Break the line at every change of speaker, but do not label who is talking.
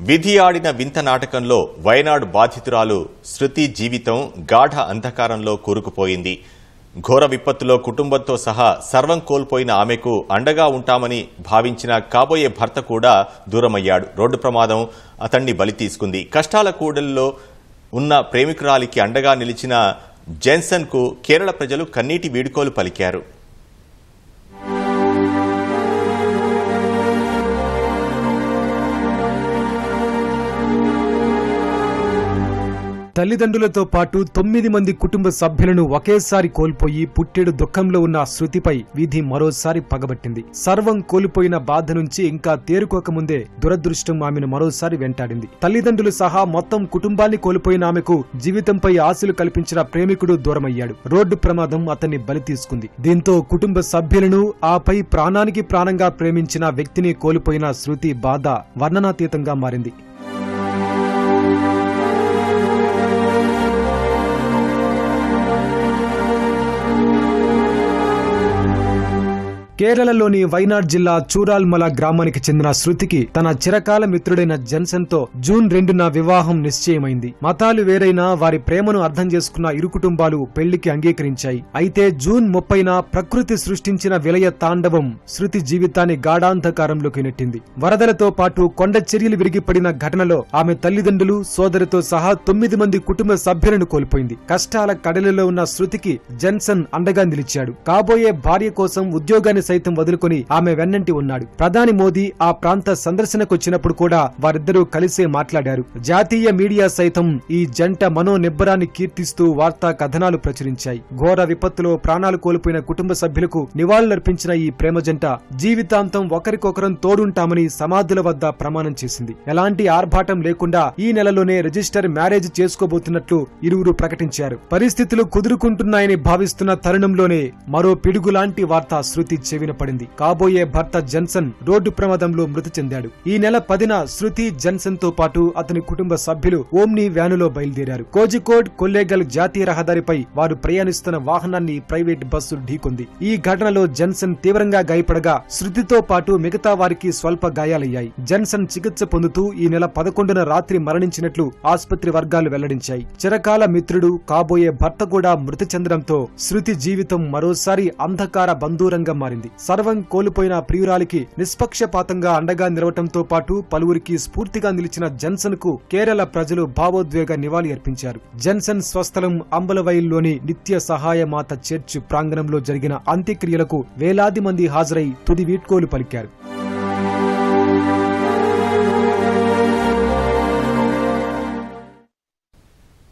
విధి ఆడిన వింత నాటకంలో వయనాడు బాధితురాలు శృతి జీవితం గాఢ అంధకారంలో కూరుకుపోయింది. ఘోర విపత్తులో కుటుంబంతో సహా సర్వం కోల్పోయిన ఆమెకు అండగా ఉంటామని భావించిన కాబోయే భర్త కూడా దూరమయ్యాడు. రోడ్డు ప్రమాదం అతన్ని బలి తీసుకుంది. కష్టాల కూడల్లో ఉన్న ప్రేమికురాలికి అండగా నిలిచిన జెన్సన్కు కేరళ ప్రజలు కన్నీటి వీడుకోలు పలికారు.
తల్లిదండ్రులతో పాటు తొమ్మిది మంది కుటుంబ సభ్యులను ఒకేసారి కోల్పోయి పుట్టెడు దుఃఖంలో ఉన్న శృతిపై విధి మరోసారి పగబట్టింది. సర్వం కోల్పోయిన బాధ నుంచి ఇంకా తేరుకోకముందే దురదృష్టం ఆమెను మరోసారి వెంటాడింది. తల్లిదండ్రులు సహా మొత్తం కుటుంబాన్ని కోల్పోయిన ఆమెకు జీవితంపై ఆశలు కల్పించిన ప్రేమికుడు దూరమయ్యాడు. రోడ్డు ప్రమాదం అతన్ని బలి తీసుకుంది. దీంతో కుటుంబ సభ్యులను ఆపై ప్రాణానికి ప్రాణంగా ప్రేమించిన వ్యక్తిని కోల్పోయిన శృతి బాధ వర్ణనాతీతంగా మారింది. కేరళలోని వైనాడ్ జిల్లా చూరాల్మల గ్రామానికి చెందిన శృతికి తన చిరకాల మిత్రుడైన జన్సన్తో జూన్ రెండున వివాహం నిశ్చయమైంది. మతాలు వేరైనా వారి ప్రేమను అర్థం చేసుకున్న ఇరు కుటుంబాలు పెళ్ళికి అంగీకరించాయి. అయితే జూన్ ముప్పైన ప్రకృతి సృష్టించిన విలయ తాండవం శృతి జీవితాన్ని గాఢాంధకారంలోకి నెట్టింది. వరదలతో పాటు కొండ చర్యలు విరిగిపడిన ఘటనలో ఆమె తల్లిదండ్రులు సోదరితో సహా తొమ్మిది మంది కుటుంబ సభ్యులను కోల్పోయింది. కష్టాల కడలిలో ఉన్న శృతికి జన్సన్ అండగా నిలిచాడు. కాబోయే భార్య కోసం ఉద్యోగాన్ని సైతం వదులుకొని ఆమె వెన్నంటి ఉన్నాడు. ప్రధాని మోదీ ఆ ప్రాంత సందర్శనకొచ్చినప్పుడు కూడా వారిద్దరూ కలిసే మాట్లాడారు. జాతీయ మీడియా సైతం ఈ జంట మనో నిబ్బరాన్ని కీర్తిస్తూ వార్తా కథనాలు ప్రచురించాయి. ఘోర విపత్తులో ప్రాణాలు కోల్పోయిన కుటుంబ సభ్యులకు నివాళులర్పించిన ఈ ప్రేమ జంట జీవితాంతం ఒకరికొకరం తోడుంటామని సమాధుల వద్ద ప్రమాణం చేసింది. ఎలాంటి ఆర్భాటం లేకుండా ఈ నెలలోనే రిజిస్టర్ మ్యారేజ్ చేసుకోబోతున్నట్లు ఇరువురు ప్రకటించారు. పరిస్థితులు కుదురుకుంటున్నాయని భావిస్తున్న తరుణంలోనే మరో పిడుగులాంటి వార్త శృతి చెవిన పడింది కాబోయే భర్త జన్సన్ రోడ్డు ప్రమాదంలో మృతి చెందాడు. ఈ నెల పదిన శృతి జన్సన్తో పాటు అతని కుటుంబ సభ్యులు ఓమ్ని వ్యానులో బయలుదేరారు. కోజికోడ్ కొల్లేగల్ జాతీయ రహదారిపై వారు ప్రయాణిస్తున్న వాహనాన్ని ప్రైవేట్ బస్సు ఢీకొంది. ఈ ఘటనలో జన్సన్ తీవ్రంగా గాయపడగా శృతితో పాటు మిగతా వారికి స్వల్ప గాయాలయ్యాయి. జన్సన్ చికిత్స పొందుతూ ఈ నెల పదకొండున రాత్రి మరణించినట్లు ఆసుపత్రి వర్గాలు వెల్లడించాయి. చిరకాల మిత్రుడు కాబోయే భర్త కూడా మృతి చెందడంతో శృతి జీవితం మరోసారి అంధకార బంధూరంగా మారింది. సర్వం కోల్పోయిన ప్రియురాలికి నిష్పక్షపాతంగా అండగా నిలవటంతో పాటు పలువురికి స్ఫూర్తిగా నిలిచిన జన్సన్కు కేరళ ప్రజలు భావోద్వేగ నివాళి అర్పించారు. జన్సన్ స్వస్థలం అంబలవైల్లోని నిత్య సహాయ మాత చర్చ్ ప్రాంగణంలో జరిగిన అంత్యక్రియలకు వేలాది మంది హాజరై తుది వీడ్కోలు పలికారు.